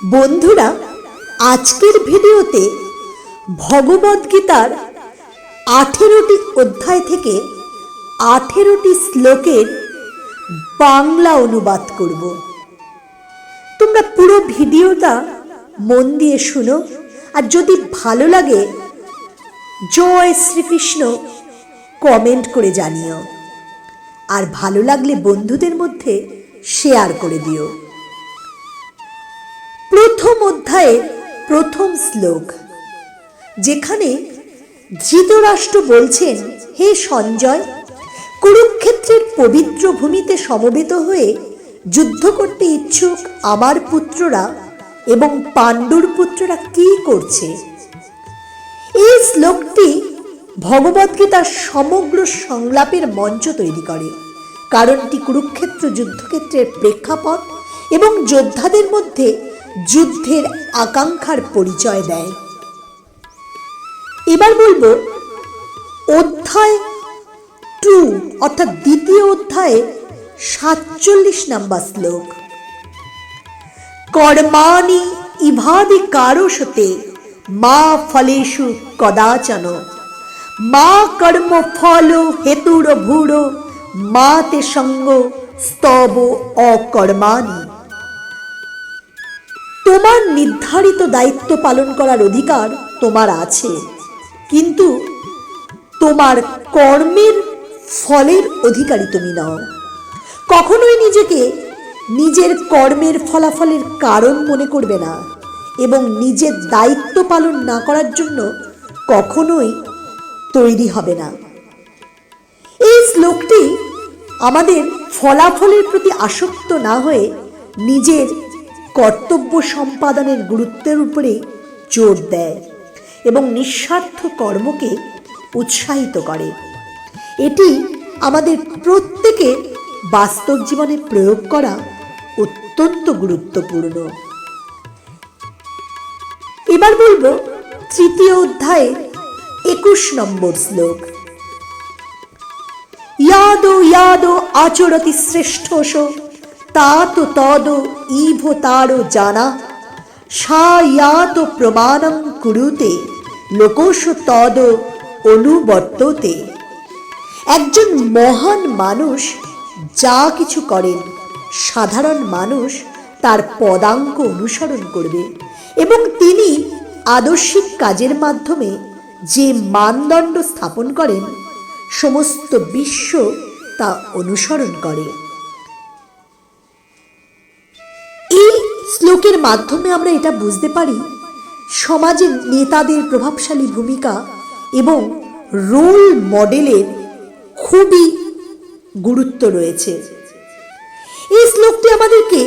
বন্ধুরা, আজকের ভিডিওতে ভগবদ্গীতার আঠেরোটি অধ্যায় থেকে আঠেরোটি শ্লোকের বাংলা অনুবাদ করব। তোমরা পুরো ভিডিওটা মন দিয়ে শুনো, আর যদি ভালো লাগে, জয় শ্রীকৃষ্ণ কমেন্ট করে জানিও। আর ভালো লাগলে বন্ধুদের মধ্যে শেয়ার করে দিও। অধ্যায়ের প্রথম শ্লোক, যেখানে ধৃতরাষ্ট্র বলছেন, হে সঞ্জয়, কুরুক্ষেত্রের পবিত্র ভূমিতে সমবেত হয়ে যুদ্ধ করতে ইচ্ছুক আমার পুত্ররা এবং পাণ্ডুর পুত্ররা কি করছে? এই শ্লোকটি ভগবদ্গীতার সমগ্র সংলাপের মঞ্চ তৈরি করে, কারণটি কুরুক্ষেত্র যুদ্ধক্ষেত্রের প্রেক্ষাপট এবং যোদ্ধাদের মধ্যে যুদ্ধের আকাঙ্ক্ষার পরিচয় দেয়। এবার বলব, অধ্যায় টু অর্থাৎ দ্বিতীয় অধ্যায়ে সাতচল্লিশ নাম্বার শ্লোক। কর্মাণি ইভাদি কারসতে মা ফলেষু কদাচন। মা কর্ম ফল হেতুর ভূর মা তে সঙ্গ স্তব অকর্মাণি। তোমার নির্ধারিত দায়িত্ব পালন করার অধিকার তোমার আছে। কিন্তু তোমার কর্মের ফলের অধিকারী তুমি নও। কখনোই নিজেকে নিজের কর্মের ফলাফলের কারণ মনে করবে না এবং নিজের দায়িত্ব পালন না করার জন্য কখনোই তৈরি হবে না। এই শ্লোকটি আমাদের ফলাফলের প্রতি আসক্ত না হয়ে নিজের কর্তব্য সম্পাদনের গুরুত্বের উপরে জোর দেয় এবং নিঃস্বার্থ কর্মকে উৎসাহিত করে। এটি আমাদের প্রত্যেকে বাস্তব জীবনে প্রয়োগ করা অত্যন্ত গুরুত্বপূর্ণ। এবার বলব তৃতীয় অধ্যায়ে একুশ নম্বর শ্লোক। ইয়াদো ইয়াদো, আচরতি শ্রেষ্ঠস। তাত তদ ইভ তারো জানা সা ইয়াত প্রমাণং কুরুতে লোকস তদ অনুবর্ততে একজন মহান মানুষ যা কিছু করেন, সাধারণ মানুষ তার পদাঙ্ক অনুসরণ করবে এবং তিনি আদর্শিক কাজের মাধ্যমে যে মানদণ্ড স্থাপন করেন, সমস্ত বিশ্ব তা অনুসরণ করে। শ্লোকের মাধ্যমে আমরা এটা বুঝতে পারি, সমাজের নেতাদের প্রভাবশালী ভূমিকা এবং রোল মডেলের খুবই গুরুত্ব রয়েছে। এই শ্লোকটি আমাদেরকে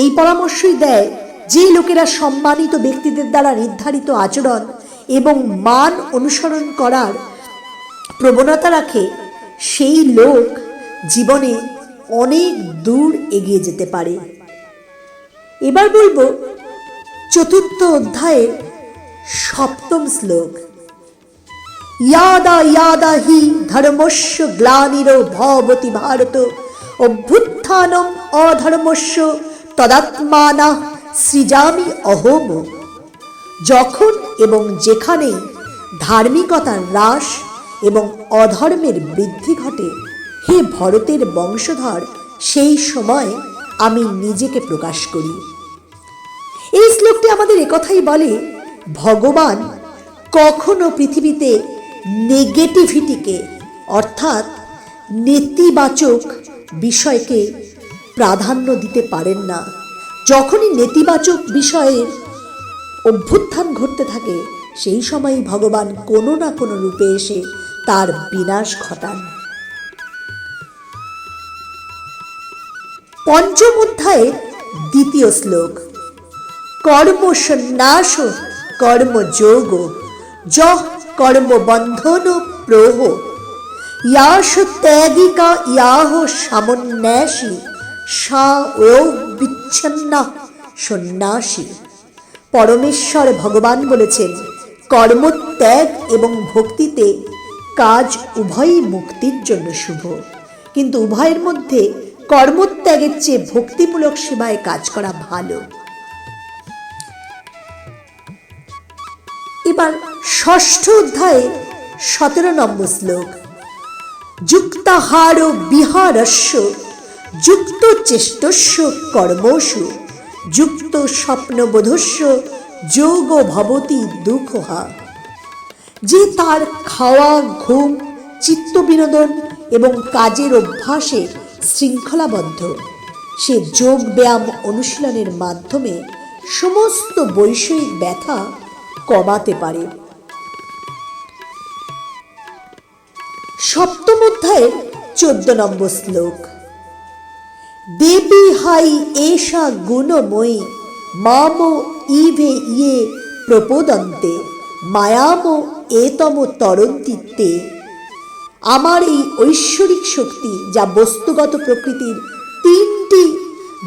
এই পরামর্শই দেয় যে লোকেরা সম্মানিত ব্যক্তিদের দ্বারা নির্ধারিত আচরণ এবং মান অনুসরণ করার প্রবণতা রাখে, সেই লোক জীবনে অনেক দূর এগিয়ে যেতে পারে। এবার বলব চতুর্থ অধ্যায়ের সপ্তম শ্লোক। ইয়াদা ইয়াদা হি ধর্মস্য গ্লানির ভবতি ভারত, অভ্যুত্থানম অধর্মস্য তদাত্মানা সৃজামি অহম। যখন এবং যেখানে ধার্মিকতার হ্রাস এবং অধর্মের বৃদ্ধি ঘটে, হে ভরতের বংশধর, সেই সময় আমি নিজেকে প্রকাশ করি। এই শ্লোকটি আমাদের একথাই বলে, ভগবান কখনো পৃথিবীতে নেগেটিভিটিকে অর্থাৎ নেতিবাচক বিষয়কে প্রাধান্য দিতে পারেন না। যখনই নেতিবাচক বিষয়ের অভ্যুত্থান ঘটতে থাকে, সেই সময়ই ভগবান কোনো না কোনো রূপে এসে তার বিনাশ ঘটান। পঞ্চম অধ্যায়ের দ্বিতীয় শ্লোক। কর্ম সন্ন্যাস কর্মযোগ, য কর্মবন্ধন প্রহ ইয়াস ত্যাগিকা ইয়াহ সামন্যাসী, সা ও বিচ্ছন্ন সন্ন্যাসী। পরমেশ্বর ভগবান বলেছেন, কর্মত্যাগ এবং ভক্তিতে কাজ উভয়ই মুক্তির জন্য শুভ। কিন্তু উভয়ের মধ্যে কর্মত্যাগের চেয়ে ভক্তিমূলক সেবায় কাজ করা ভালো। এবার ষষ্ঠ অধ্যায়ে সতেরো নম্বর শ্লোক। যুক্তাহার বিহারস্য, যুক্ত চেষ্টস্য কর্মসু, যুক্ত স্বপ্নবোধস্য, যোগ ভবতি দুঃখহা যে তার খাওয়া, ঘুম চিত্ত বিনোদন এবং কাজের অভ্যাসে শৃঙ্খলাবদ্ধ। সে যোগ ব্যায়াম অনুশীলনের মাধ্যমে সমস্ত বৈষয়িক ব্যথা কমাতে পারে। সপ্তম অধ্যায়ের চোদ্দ নম্বর শ্লোক। দেবী হাই এষা গুণময়ী, মাম ইভে ইয়ে প্রপোদন্তে, মায়াম এতম তরন্তিত্বে আমার এই ঐশ্বরিক শক্তি যা বস্তুগত প্রকৃতির তিনটি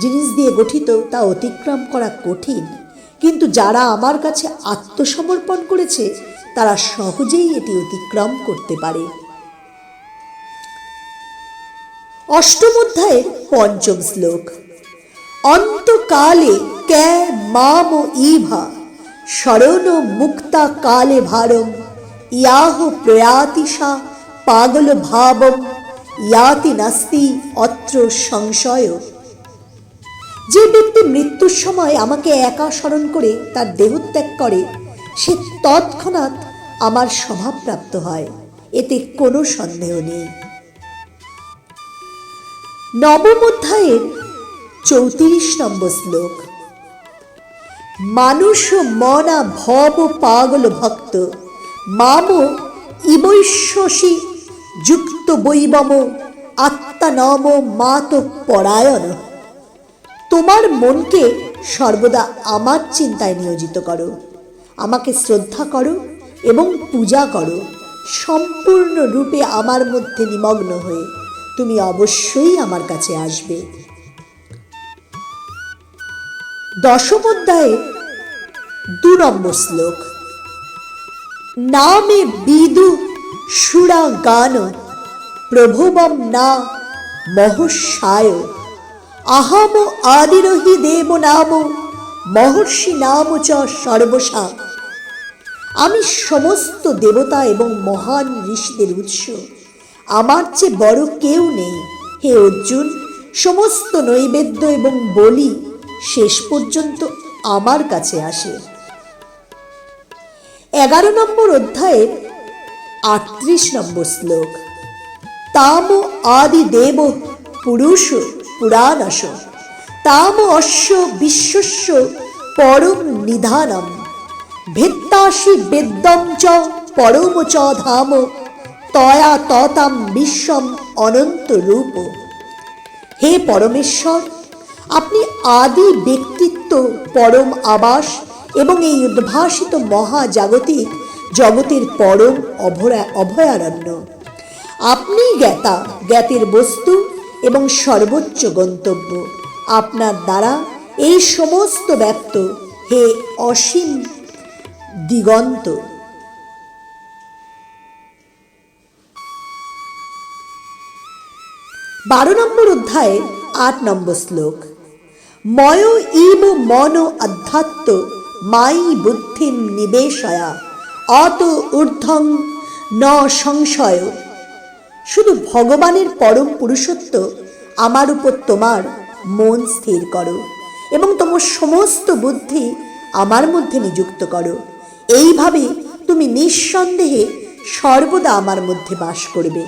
জিনিস দিয়ে গঠিত, তা অতিক্রম করা কঠিন। কিন্তু যারা আমার কাছে আত্মসমর্পণ করেছে, তারা সহজেই এটি অতিক্রম করতে পারে। অষ্টম অধ্যায়ের পঞ্চম শ্লোক। অন্তকালে ক্যা মাম ইভা, শরণ মুক্তা কালে ভারম, ইয়াহ প্রয়াতিশা পাগল ভাবম ইয়াতি নাস্তি অত্র সংশয় যে ব্যক্তি মৃত্যুর সময় আমাকে একা স্মরণ করে তার দেহত্যাগ করে, সে তৎক্ষণাৎ আমার স্বভাবপ্রাপ্ত হয়, এতে কোনো সন্দেহ নেই। নবম অধ্যায়ের চৌত্রিশ নম্বর শ্লোক। মানুষ মনা ভব পাগল ভক্ত, মাম ইবৈশ্বসী যুক্ত বৈবম আত্মা নম মাত পরায়ণ। তোমার মনকে সর্বদা আমার চিন্তায় নিয়োজিত করো। আমাকে শ্রদ্ধা করো এবং পূজা করো। সম্পূর্ণরূপে আমার মধ্যে নিমগ্ন হয়ে তুমি অবশ্যই আমার কাছে আসবে। দশম অধ্যায়ে দু নম্বর শ্লোক। নামে বিদু সুরা গান প্রভুবম না মহস্যায় আহাম আদিরহি দেব নাম মহর্ষি নাম চ সর্বসা। আমি সমস্ত দেবতা এবং মহান ঋষিদের উৎস। আমার চেয়ে বড় কেউ নেই। হে অর্জুন, সমস্ত নৈবেদ্য এবং বলি শেষ পর্যন্ত আমার কাছে আসে। এগারো নম্বর অধ্যায়ের আটত্রিশ নম্বর শ্লোক। তাম আদি দেব পুরুষ পুরাণস। তাম অশ্ব বিশ্বস্য পরম নিধানম। ভিত্তাসি বেদ্যম চ পরম চ ধাম। তয়া ততাম বিশ্বম অনন্ত রূপ। হে পরমেশ্বর, আপনি আদি ব্যক্তিত্ব, পরম আবাস এবং এই উদ্ভাসিত মহাজাগতিক জগতের পরম অভয়া অভয়ারণ্য। আপনি জ্ঞাতা, জ্ঞাতের বস্তু এবং সর্বোচ্চ গন্তব্য। আপনার দ্বারা এই সমস্ত ব্যক্ত হে অসীম দিগন্ত। বারো নম্বর অধ্যায়ে আট নম্বর শ্লোক। ময় ইব মন অধ্যাত্ম মাই বুদ্ধিম নিবেশয়া। অত ঊর্ধ্বং ন সংশয়। শুধু ভগবানের পরম পুরুষত্ব আমার উপর তোমার মন স্থির করো এবং তোমার সমস্ত বুদ্ধি আমার মধ্যে নিযুক্ত করো। এইভাবে তুমি নিঃসন্দেহে সর্বদা আমার মধ্যে বাস করবে।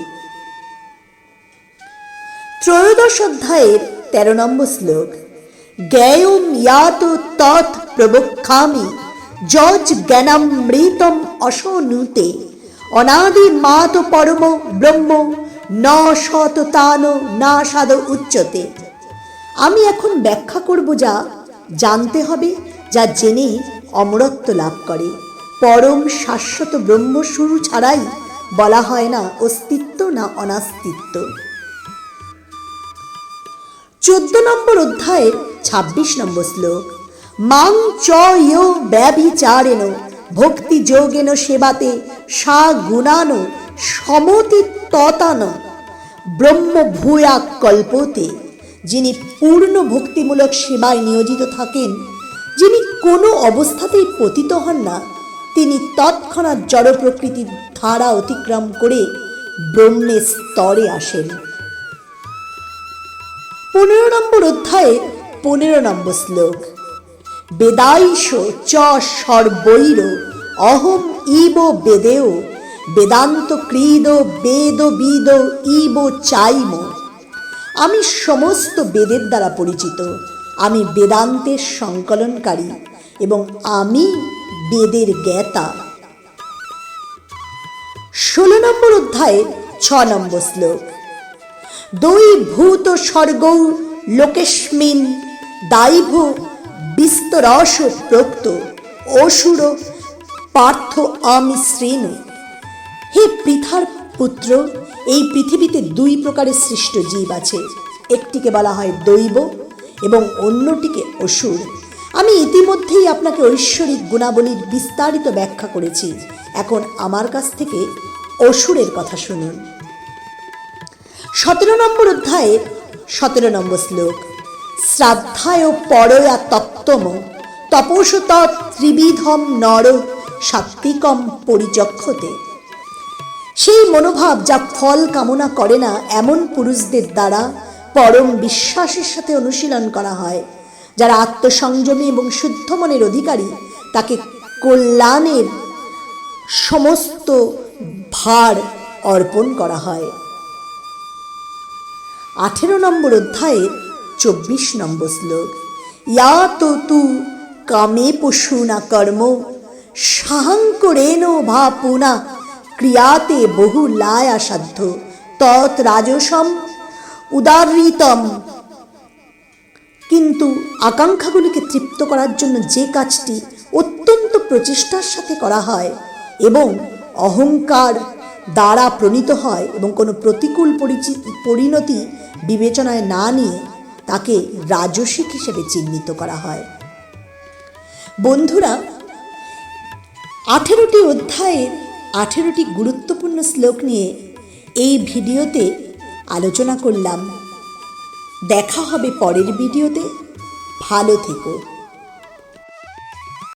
ত্রয়োদশ অধ্যায়ের তেরো নম্বর শ্লোক। জ্ঞেয়ম ইয়াত তৎ প্রবক্ষামি যজ জ্ঞানামৃতম অসনুতে অনাদি মাত পরম ব্রহ্ম ন শত তান না সাদ উচ্চতে। আমি এখন ব্যাখ্যা করব যা জানতে হবে, যা জেনে অমরত্ব লাভ করে। পরম শাশ্বত ব্রহ্ম শুরু ছাড়াই বলা হয় না অস্তিত্ব, না অনাস্তিত্ব। চোদ্দ নম্বর অধ্যায়ের ছাব্বিশ নম্বর শ্লোক। মাং চ ইয় ভক্তি যোগেন সেবাতে সা গুণানো সমতি ততান ব্রহ্ম ভূয়া কল্পতে যিনি পূর্ণ ভক্তিমূলক সেবায় নিয়োজিত থাকেন, যিনি কোনো অবস্থাতেই পতিত হন না, তিনি তৎক্ষণাৎ জড় প্রকৃতির ধারা অতিক্রম করে ব্রহ্মের স্তরে আসেন। পনেরো নম্বর অধ্যায়ে পনেরো নম্বর শ্লোক। বেদাইশ চ সর্বৈর, অহম ইব বেদেও, বেদান্ত ক্রীদ বেদ বিদ ইব চাইম। আমি সমস্ত বেদের দ্বারা পরিচিত, আমি বেদান্তের সংকলনকারী এবং আমি বেদের জ্ঞাতা। ষোলো নম্বর অধ্যায়ের ছ নম্বর শ্লোক। দৈ ভূত স্বর্গ লোকেস্মিন দাইভ বিস্তরস প্রোক্ত অসুর পার্থ অমিশ্রীণ। হে পৃথার পুত্র, এই পৃথিবীতে দুই প্রকারের সৃষ্ট জীব আছে। একটিকে বলা হয় দৈব এবং অন্যটিকে অসুর। আমি ইতিমধ্যেই আপনাকে ঐশ্বরিক গুণাবলীর বিস্তারিত ব্যাখ্যা করেছি। এখন আমার কাছ থেকে অসুরের কথা শুনুন। সতেরো নম্বর অধ্যায়ের সতেরো নম্বর শ্লোক। শ্রাদ্ধায় পরয়া তত্ত্বম তপস ত্রিবিধম নর সাত্বিকম পরিচক্ষতে। সেই মনোভাব যা ফল কামনা করে না এমন পুরুষদের দ্বারা পরম বিশ্বাসের সাথে অনুশীলন করা হয়, যারা আত্মসংযমী এবং শুদ্ধ মনের অধিকারী, তাকে কল্যাণের সমস্ত ভার অর্পণ করা হয়। আঠেরো নম্বর অধ্যায়ের চব্বিশ নম্বর শ্লোক। ইয়া তো তু কামে পশু না কর্ম সাহাঙ্করেণ ভা পুনা ক্রিয়াতে বহু লায়া সাধ্য তৎ রাজসম উদারিতম কিন্তু আকাঙ্ক্ষাগুলিকে তৃপ্ত করার জন্য যে কাজটি অত্যন্ত প্রচেষ্টার সাথে করা হয় এবং অহংকার দ্বারা প্রণীত হয় এবং কোনো প্রতিকূল পরিচি- পরিণতি বিবেচনায় না নিয়ে তাকে রাজসিক হিসেবে চিহ্নিত করা হয়। বন্ধুরা, আঠেরোটি অধ্যায়ের আঠেরোটি গুরুত্বপূর্ণ শ্লোক নিয়ে এই ভিডিওতে আলোচনা করলাম। দেখা হবে পরের ভিডিওতে। ভালো থেকো।